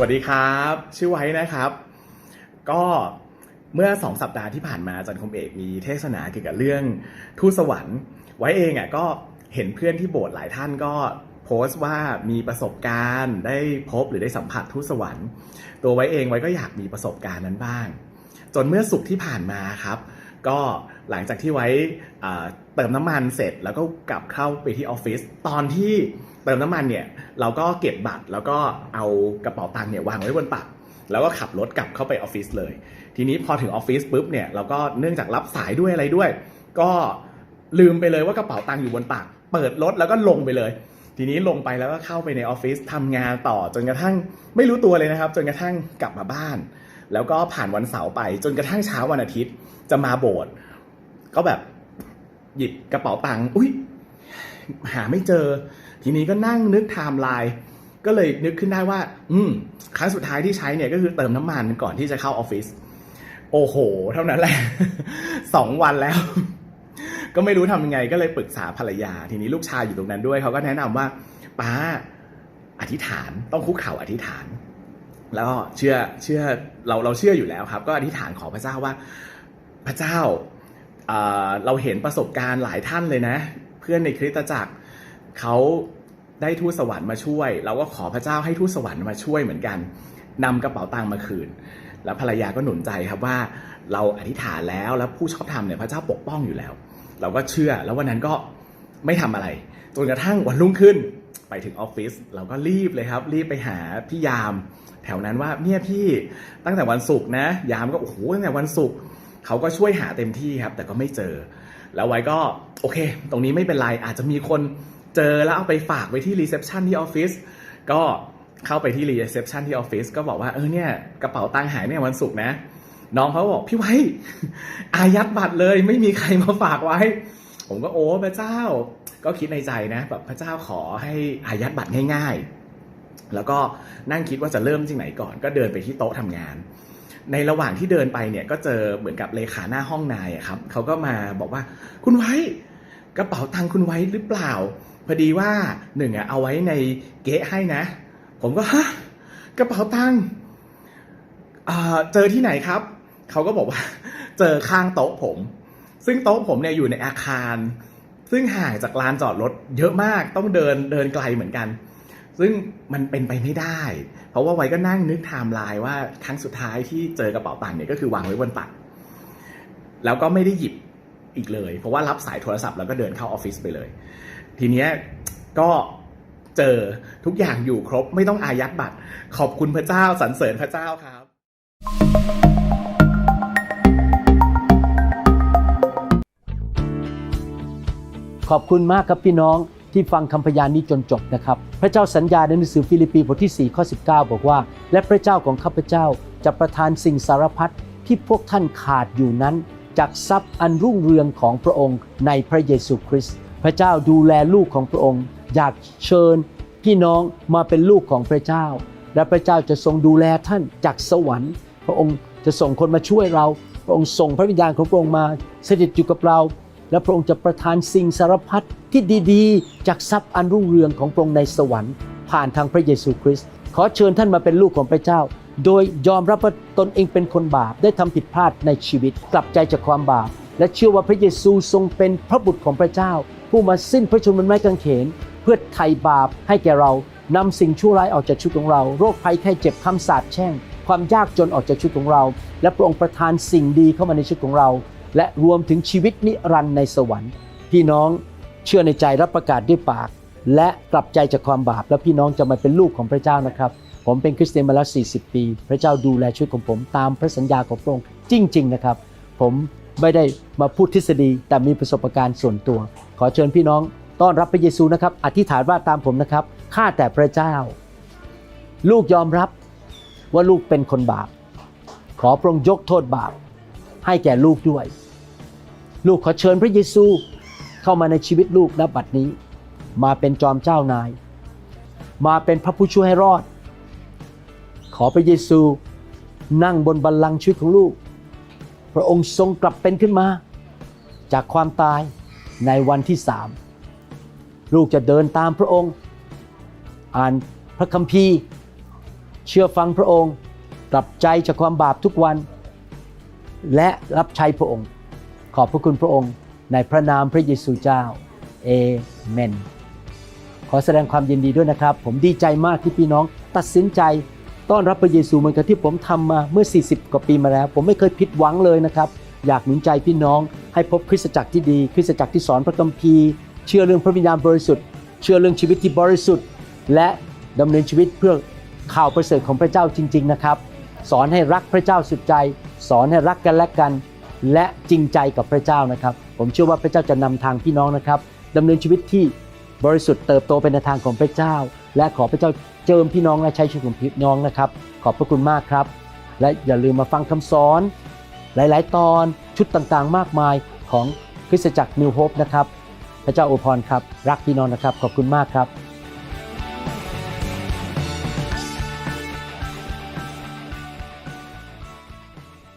วัสดีครับ ชื่อไว้นะครับ ก็เมื่อสองสัปดาห์ที่ผ่านมาอาจันคมเอกมีเทศนาเกี่ยวกับเรื่องทูตสวรรค์ ไว้เองอะก็เห็นเพื่อนที่โบสถ์หลายท่านก็โพสต์ว่ามีประสบการณ์ได้พบหรือได้สัมผัสทูตสวรรค์ ตัวไว้เองไว้ก็อยากมีประสบการณ์นั้นบ้าง จนเมื่อสุกร์ที่ผ่านมาครับ ก็ หลังจากที่ไว้เติมน้ำมันเสร็จแล้วก็กลับเข้าไปที่ออฟฟิศตอนที่เติมน้ำมันเนี่ยเราก็เก็บบัตรแล้วก็เอากระเป๋าตังค์เนี่ยวางไว้บนตักแล้วก็ขับรถกลับเข้าไปออฟฟิศเลย ทีนี้พอถึงออฟฟิศปุ๊บเนี่ยเราก็เนื่องจากรับสายด้วยอะไรด้วย ก็ลืมไปเลยว่ากระเป๋าตังค์อยู่บนตักเปิดรถแล้วก็ลงไปเลย ทีนี้ลงไปแล้วก็เข้าไปในออฟฟิศทำงานต่อจนกระทั่งไม่รู้ตัวเลยนะครับ จนกระทั่งกลับมาบ้าน แล้วก็ผ่านวันเสาร์ไปจนกระทั่งเช้าวันอาทิตย์จะมาโบสถ์ ก็แบบหยิบกระเป๋าตังค์อุ้ยหาไม่เจอ ทีนี้ก็นั่งนึกไทม์ไลน์ก็เลยนึกขึ้นได้ว่า อืมครั้งสุดท้ายที่ใช้เนี่ยก็คือเติมน้ำมันก่อนที่จะเข้าออฟฟิศโอ้โห เท่านั้นแหละสองวันแล้ว ก็ไม่รู้ทำยังไงก็เลยปรึกษาภรรยา ทีนี้ลูกชายอยู่ตรงนั้นด้วยเขาก็แนะนำว่าป้าอธิษฐานต้องคุกเข่าอธิษฐาน แล้วเชื่อเชื่อเราเราเชื่ออยู่แล้วครับ ก็อธิษฐานขอพระเจ้าว่า พระเจ้า เราเห็นประสบการณ์หลายท่านเลยนะ เพื่อนในคริสตจักรเขาได้ทูตสวรรค์มาช่วย เราก็ขอพระเจ้าให้ทูตสวรรค์มาช่วยเหมือนกันนำกระเป๋าตังค์มาคืน แล้วภรรยาก็หนุนใจครับว่าเราอธิษฐานแล้วแล้วผู้ชอบธรรมเนี่ยพระเจ้าปกป้องอยู่แล้ว เราก็เชื่อแล้ววันนั้นก็ไม่ทำอะไรจนกระทั่งวันรุ่งขึ้นไปถึงออฟฟิศเราก็รีบเลยครับ รีบไปหาพี่ยาม แถวนั้นว่าเนี่ยพี่ตั้งแต่วันศุกร์นะ ยามก็โอ้โหตั้งแต่วันศุกร์ เขาก็ช่วยหาเต็มที่ครับ แต่ก็ไม่เจอ แล้วไว้ก็โอเค ตรงนี้ไม่เป็นไรอาจจะมีคนเจอแล้วเอาไปฝากไว้ที่รีเซพชันที่ออฟฟิศก็เข้าไปที่รีเซพชันที่ออฟฟิศก็บอกว่าเออเนี่ยกระเป๋าตังค์หายเนี่ยวันศุกร์นะ น้องเขาบอกพี่ไว้อายัดบัตรเลยไม่มีใครมาฝากไว้ ผมก็โอ้พระเจ้า ก็คิดในใจนะแบบพระเจ้าขอให้อายัดบัตรง่าย ๆ แล้วก็นั่งคิดว่าจะเริ่มที่ไหนก่อน ก็เดินไปที่โต๊ะทำงาน ในระหว่างที่เดินไปเนี่ยก็เจอเหมือนกับเลขาหน้าห้องนายอะครับเขาก็มาบอกว่าคุณไว้กระเป๋าตังค์คุณไว้หรือเปล่า พอดีว่าหนึ่งอะเอาไว้ในเก๊ะให้นะ ผมก็ฮะกระเป๋าตังค์อ่าเจอที่ไหนครับเขาก็บอกว่า เจอข้างโต๊ะผม ซึ่งโต๊ะผมเนี่ยอยู่ในอาคาร ซึ่งห่างจากลานจอดรถเยอะมากต้องเดินเดินไกลเหมือนกัน ซึ่งมันเป็นไปไม่ได้ เพราะว่าไว้ก็นั่งนึกไทม์ไลน์ว่าครั้งสุดท้ายที่เจอกระเป๋าตังค์เนี่ยก็คือวางไว้บนตัก แล้วก็ไม่ได้หยิบอีกเลย เพราะว่ารับสายโทรศัพท์แล้วก็เดินเข้าออฟฟิศไปเลย ทีเนี้ยก็เจอทุกอย่างอยู่ครบไม่ต้องอายัดบัตร ขอบคุณพระเจ้าสรรเสริญพระเจ้าครับ ขอบคุณมากครับพี่น้อง ที่ฟังคำพยานนี้จนจบนะครับ พระเจ้าสัญญาในหนังสือฟิลิปปีบทที่4ข้อ19 บอกว่า และพระเจ้าของข้าพเจ้าจะประทานสิ่งสารพัดที่พวกท่านขาดอยู่นั้น จากทรัพย์อันรุ่งเรืองของพระองค์ในพระเยซูคริสต์พระเจ้าดูแลลูกของพระองค์ อยากเชิญ พี่น้องมาเป็นลูกของพระเจ้า และพระเจ้าจะทรงดูแลท่านจากสวรรค์ พระองค์จะส่งคนมาช่วยเรา พระองค์ส่งพระวิญญาณของพระองค์มาสถิตอยู่กับเรา และพระองค์จะประทานสิ่งสารพัดที่ดีๆ จากทรัพย์อันรุ่งเรืองของพระองค์ในสวรรค์ ผ่านทางพระเยซูคริสต์ขอเชิญท่านมาเป็นลูกของพระเจ้า โดยยอมรับว่าตนเองเป็นคนบาปได้ทำผิดพลาดในชีวิต กลับใจจากความบาป และเชื่อว่าพระเยซูทรงเป็นพระบุตรของพระเจ้า ผู้มาสิ้นพระชนม์บนไม้กางเขน เพื่อไถ่บาปให้แก่เรานำสิ่งชั่วร้ายออกจากชีวิตของเรา โรคภัยไข้เจ็บคำสาปแช่ง ความยากจนออกจากชีวิตของเรา และพระองค์ประทานสิ่งดีเข้ามาในชีวิตของเรา และรวมถึงชีวิตนิรันดร์ในสวรรค์ พี่น้องเชื่อในใจรับประกาศด้วยปาก และกลับใจจากความบาป แล้วพี่น้องจะมาเป็นลูกของพระเจ้านะครับ ผมเป็นคริสเตียนมาแล้ว 40 ปี พระเจ้าดูแลชีวิตของผมตามพระสัญญาของพระองค์จริง ๆ นะครับ ผมไม่ได้มาพูดทฤษฎีแต่มีประสบการณ์ส่วนตัว ขอเชิญพี่น้องต้อนรับพระเยซูนะครับ อธิษฐานว่าตามผมนะครับข้าแต่พระเจ้า ลูกยอมรับว่าลูกเป็นคนบาป ขอพระองค์ยกโทษบาป ให้แก่ลูกด้วย ลูกขอเชิญพระเยซูเข้ามาในชีวิตลูกณบัดนี้ มาเป็นจอมเจ้านาย มาเป็นพระผู้ช่วยให้รอด ขอพระเยซูนั่งบนบัลลังก์ชีวิตของลูก พระองค์ทรงกลับเป็นขึ้นมา จากความตายในวันที่สามลูกจะเดินตามพระองค์ อ่านพระคัมภีร์ เชื่อฟังพระองค์ กลับใจจากความบาปทุกวัน และรับใช้พระองค์ ขอบพระคุณพระองค์ในพระนามพระเยซูเจ้าเอเมน ขอแสดงความยินดีด้วยนะครับ ผมดีใจมากที่พี่น้องตัดสินใจต้อนรับพระเยซูเหมือนกับที่ผมทำมาเมื่อ 40 กว่าปีมาแล้ว ผมไม่เคยผิดหวังเลยนะครับ อยากหนุนใจพี่น้องให้พบคริสตจักรที่ดี คริสตจักรที่สอนพระคัมภีร์ เชื่อเรื่องพระวิญญาณบริสุทธิ์ เชื่อเรื่องชีวิตที่บริสุทธิ์ และดำเนินชีวิตเพื่อข่าวประเสริฐของพระเจ้าจริง ๆ นะครับ สอนให้รักพระเจ้าสุดใจ สอนให้รักกันและกัน และจริงใจกับพระเจ้านะครับ ผมเชื่อว่าพระเจ้าจะนำทางพี่น้องนะครับดำเนินชีวิตที่บริสุทธิ์เติบโตเป็นในทางของพระเจ้า และขอพระเจ้าเจิมพี่น้องและใช้ชีวิตของพี่น้องนะครับ ขอบพระคุณมากครับ และอย่าลืมมาฟังคำสอน หลาย ๆ ตอนชุดต่างๆ มากมายของคริสตจักรนิวโฮปนะครับ พระเจ้าอวยพรครับ รักพี่น้องนะครับ ขอบคุณมากครับ